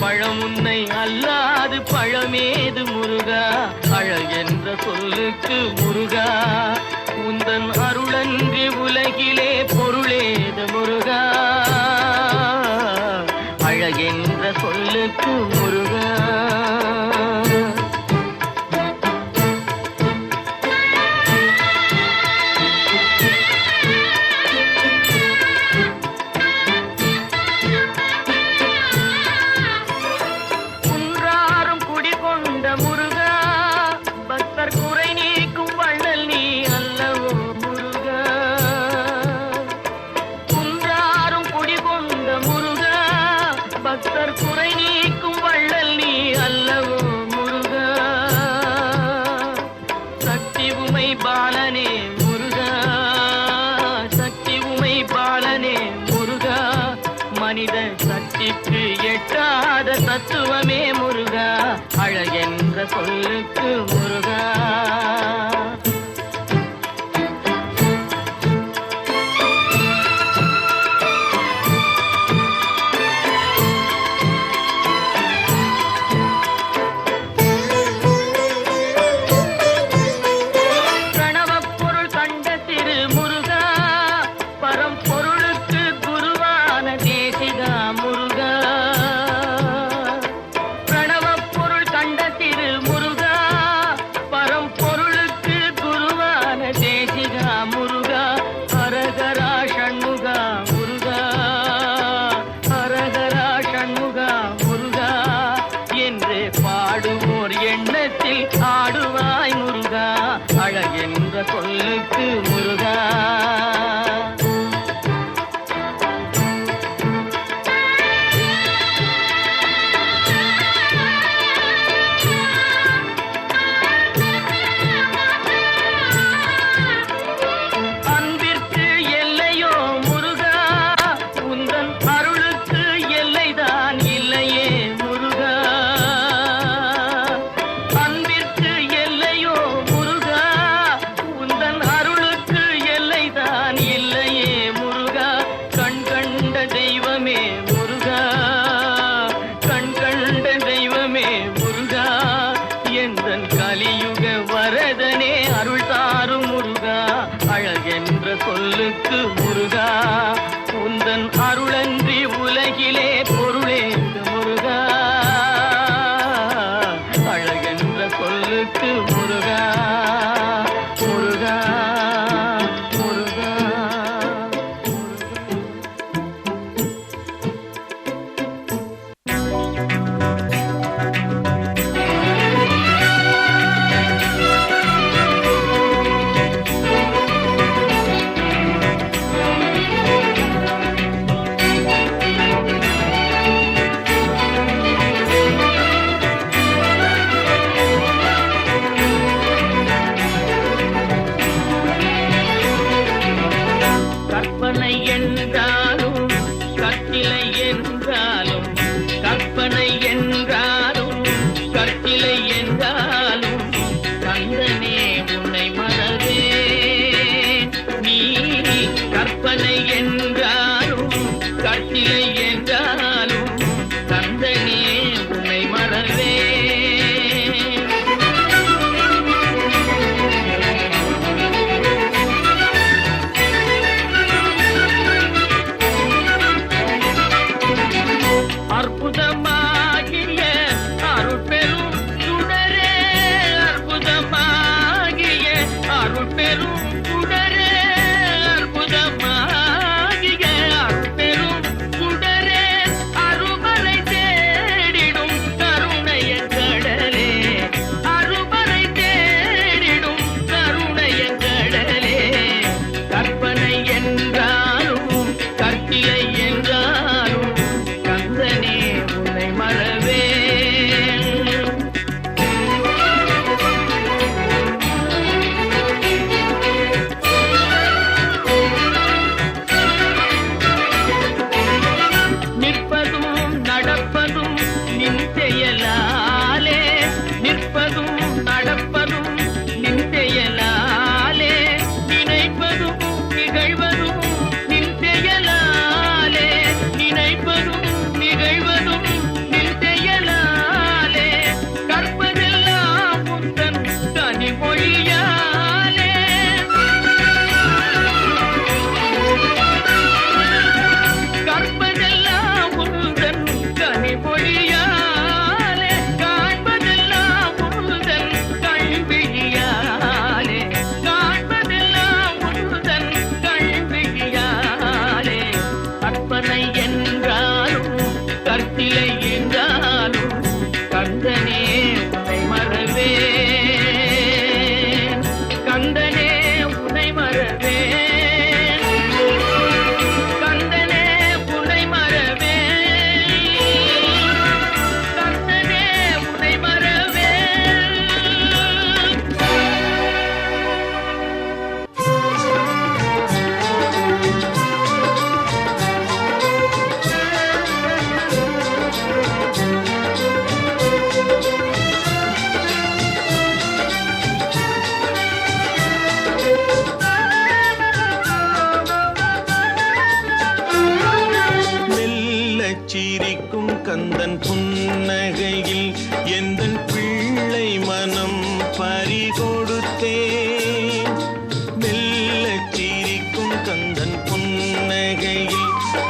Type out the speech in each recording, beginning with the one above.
பழம் உன்னை அல்லாது பழமேது முருகா? அழகென்ற சொல்லுக்கு முருகா? உந்தன் அருளன்றி உலகிலே பொருளேது முருகா? அழகென்ற சொல்லுக்கு முருகா? சொல்லுக்கு முருகா. பாடுவோர் எண்ணத்தில்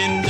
in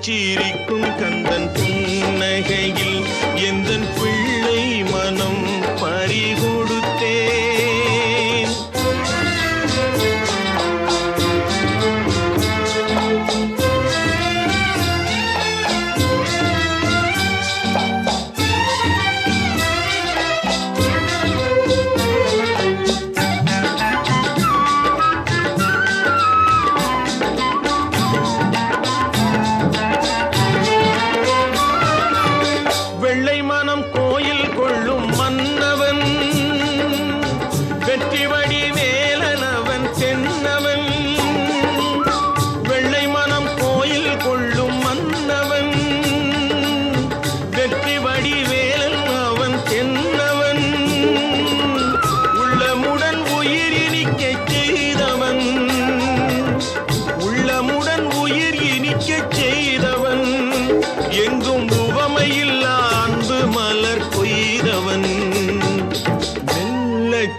சிரிக்கும் கந்தன் புன்னகையில் எந்தன்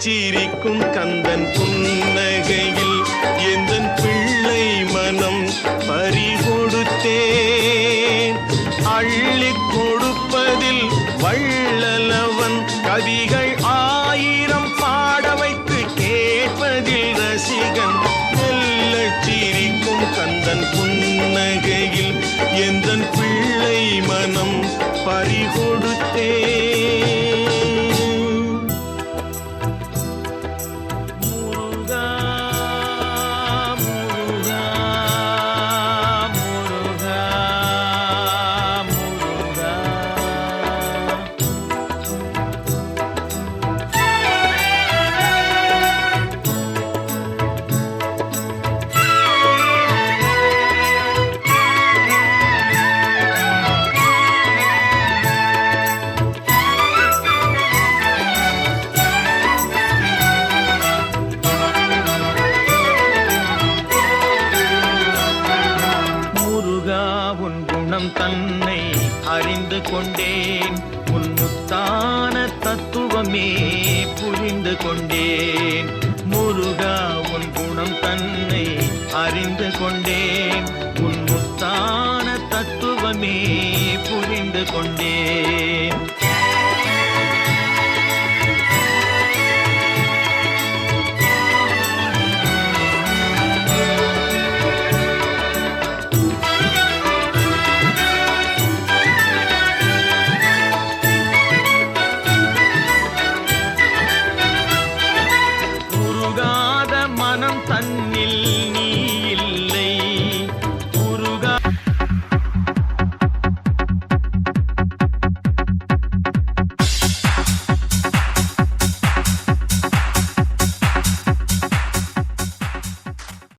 சிரிக்கும் கந்தன் புன்னகையில் எந்தன் பிள்ளை மனம் பறிகொடுத்தேன் அள்ளி கொடுப்பதில் வள்ளலவன் கவிகள் ஆயிரம் பாட வைத்து கேட்பதில் ரசிகன் மெல்ல சிரிக்கும் கந்தன் புன்னகையில் எந்தன் பிள்ளை மனம் பறிகொடுத்தேன்